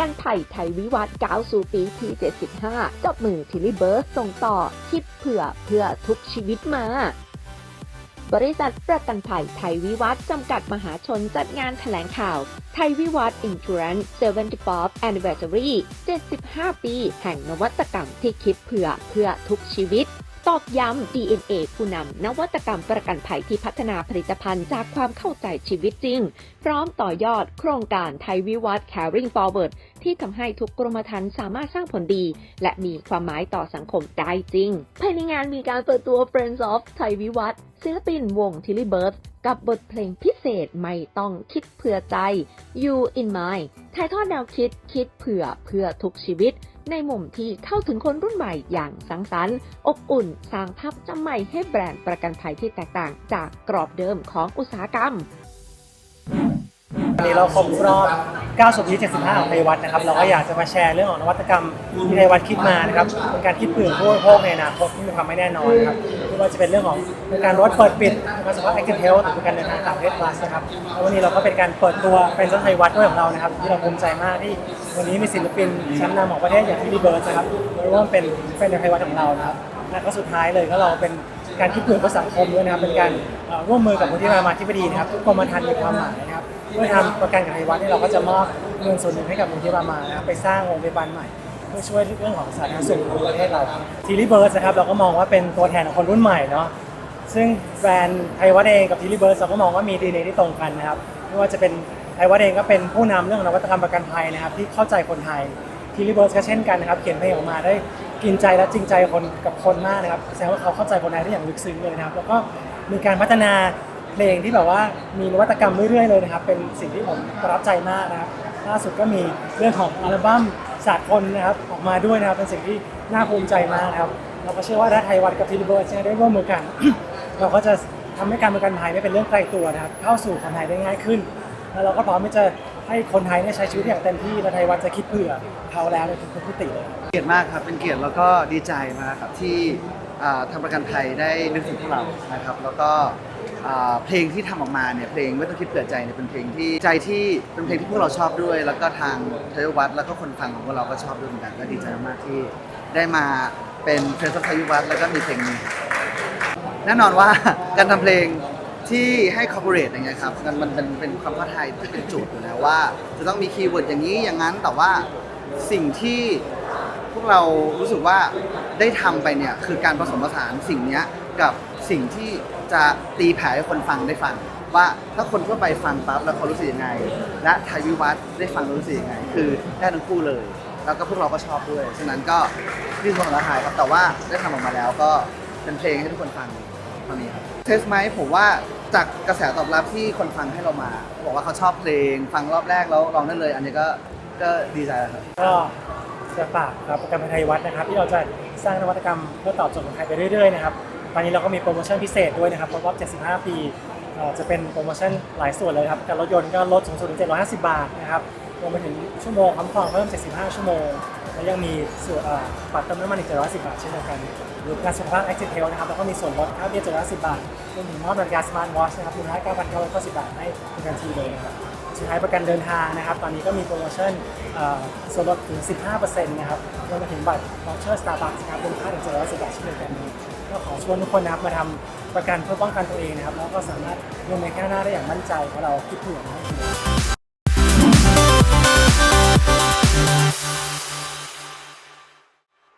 กันภัยไทยวิวัฒน์ก้าวสู่ปีที่ 75 จับมือทิลลี่เบิร์สส่งต่อ คิดเผื่อเพื่อทุกชีวิตมาบริษัทประกันภัยไทยวิวัฒน์จำกัดมหาชนจัดงานแถลงข่าว ไทยวิวัฒน์ Insurance 74th Anniversary 75 ปี แห่งนวัตกรรมที่คิดเผื่อเพื่อทุกชีวิต ตอกย้ำ DNA ผู้นำนวัตกรรมประกันภัยที่พัฒนาผลิตภัณฑ์จากความเข้าใจชีวิตจริง พร้อมต่อยอดโครงการไทยวิวัฒน์ Caring Forward ที่ทำให้ทุกกรมธรรม์สามารถสร้างผลดี และมีความหมายต่อสังคมได้จริง ภายในงานมีการเปิดตัว Friends of ไทยวิวัฒน์ศิลปินวง Tilly Bird กับบทเพลงพิเศษไม่ต้องคิดเผื่อใจ You in Mind ถ่ายทอดแนวคิดคิดเผื่อเพื่อทุกชีวิต ในมุมที่เข้าถึงคนรุ่นใหม่อย่างสังสรรค์ อบอุ่น สร้างภาพจำใหม่ให้แบรนด์ประกันภัยที่แตกต่างจากกรอบเดิมของอุตสาหกรรมวันนี้เราครบรอบ9สุดที่ 75 ของไทยวัฒน์นะครับ เราก็อยากจะมาแชร์เรื่องของนวัตกรรมที่ไทยวัฒน์คิดมานะครับเป็นการคิดเผื่อผู้บริโภคในอนาคตที่มีความไม่แน่นอนนะครับ ว่าจะเป็นเรื่องของการรถเปิดปิดการสุขภาพ Active Health หรือการเดินทางต่างประเทศ plus นะครับแล้ววันนี้เราก็เป็นการเปิดตัวเป็นไทยวัฒน์ด้วยของเรานะครับที่เราภูมิใจมากที่วันนี้มีศิลปินชั้นนำของประเทศอย่างพี่ดีเบิร์ดนะครับมาร่วมเป็นเป็นไทยวัฒน์ของเรานะครับและก็สุดท้ายเลยก็เราเป็นการคิดเผื่อเพื่อสังคมด้วยนะครับเป็นการร่วมมือกับมูลที่รามาธิบดีนะครับทุกกรมธรรม์มีความหมายนะครับเพื่อทำประกันกับไทยวัฒน์นี่เราก็จะมอบเงินส่วนหนึ่งให้กับมูลที่รามานะครับไปสร้างโรงพยาบาลใหม่ เพื่อช่วยเรื่องของสาธารณสุขของประเทศเราทีรีเบิร์สนะครับเราก็มองว่าเป็นตัวแทนของคนรุ่นใหม่เนาะซึ่งแบรนด์ไทยวัฒน์เองกับทีรีเบิร์สเราก็มองว่ามีดีเนที่ตรงกันนะครับไม่ว่าจะเป็นไทยวัฒน์เองก็เป็นผู้นำเรื่องของนวัตกรรมประกันภัยนะครับ ที่เข้าใจคนไทยทีรีเบิร์สก็เช่นกันนะครับเขียนเพลงออกมาได้กินใจและจริงใจคนกับคนมากนะครับแสดงว่าเขาเข้าใจคนไทยได้อย่างลึกซึ้งเลยนะครับ แล้วก็มีการพัฒนาเพลงที่แบบว่ามีนวัตกรรมเรื่อยๆเลยนะครับ เป็นสิ่งที่ผมประทับใจมากนะครับล่าสุดก็มีเรื่องของอัลบั้ม สากลนะครับออกมาด้วยนะครับเป็นสิ่งที่น่าภูมิใจมากนะครับ เราก็เชื่อว่าถ้าไทยวัดกับทีรีเบิร์สได้ร่วมมือกัน เราก็จะทำให้การประกันภัยไม่เป็นเรื่องไกลตัวนะครับเข้าสู่คนไทยได้ง่ายขึ้น แล้วเราก็พร้อมที่จะให้คนไทยเนี่ใช้ชีวิตอย่างเต็มที่และไทยวัดจะคิดเผื่อเขาแล้วในทุกๆมิติเลยเกียรติมากครับเป็นเกียรติแล้วก็ดีใจมากครับที่อ่าทางประกันภัยได้นึกถึงพวกเรานะครับ แล้วก็ อ่าเพลงที่ทำออกมาเนี่ยเพลงไม่ต้องคิดเผื่อใจเนี่ยเป็นเพลงที่ใจที่เป็นเพลงที่พวกเราชอบด้วย แล้วก็ทางเทยวัฒน์แล้วก็คนฟังของพวกเราก็ชอบด้วยเหมือนกันก็ดีใจมากที่ได้มาเป็นเฟรนด์ทยวัฒน์แล้วก็มีเพลงนี้ แน่นอนว่า การทำเพลงที่ให้คอร์ปอเรทอย่างเงี้ยครับมันมันเป็นเป็นความท้าทายที่เป็นโจทย์อยู่แล้วว่า จะต้องมีคีย์เวิร์ดอย่างนี้อย่างนั้นแต่ว่าสิ่งที่พวกเรารู้สึกว่าได้ทำไปเนี่ยคือการผสมผสานสิ่งเนี้ยกับ สิ่งที่จะตีแผ่ให้คนฟังได้ฟัง ว่าถ้าคนทั่วไปฟังปั๊บแล้วเขารู้สึกยังไง และไทยวิวัฒน์ได้ฟังแล้วรู้สึกยังไง คือได้ทั้งคู่เลย แล้วก็พวกเราก็ชอบด้วย ฉะนั้นก็นี่คือความท้าทายครับแต่ว่าได้ทำออกมาแล้วก็เป็นเพลงให้ทุกคนฟังตอนนี้ครับเทสไหมผมว่าจากกระแสตอบรับที่คนฟังให้เรามาเขาบอกว่าเขาชอบเพลง ฟังรอบแรกแล้วลองได้เลย อันนี้ก็ก็ดีใจแล้วครับ ก็จะฝากครับประกันภัยไทยวัฒน์นะครับ ที่เราจะสร้างนวัตกรรมเพื่อตอบโจทย์คนไทยไปเรื่อยๆนะครับ ตอนนี้เราก็มีโปรโมชั่นพิเศษด้วยนะครับครบรอบ 75 ปีจะเป็นโปรโมชั่นหลายส่วนเลยครับการรถยนต์ก็ลดสูงสุดถึง 750 บาทนะครับรวมไปถึงชั่วโมงค้ำครองเพิ่ม 75 ชั่วโมง และยังมีส่วนเอ่อบัตรเติมน้ำมันอีก 710 บาทเช่นเดียวกัน หรือการสุขภาพ Active Health นะครับแล้วก็มีส่วนลดค่าเบี้ย 710 บาทรวมถึงมอบนาฬิกา Smart Watch นะครับมูลค่า9,990 บาทให้เป็นทันทีเลยนะครับสุดท้ายประกันเดินทางนะครับ ตอนนี้ก็มีโปรโมชั่นส่วนลดถึง 15%นะครับรวมไปถึงบัตร voucher Starbucks นะครับมูลค่าถึง710บาทเช่นเดียวกัน ก็ขอชวนทุกคนนับมาทำประกันเพื่อป้องกันตัวเองนะครับ แล้วก็สามารถลงในข้างหน้าได้อย่างมั่นใจเพราะเราคิดเผื่อไว้ใ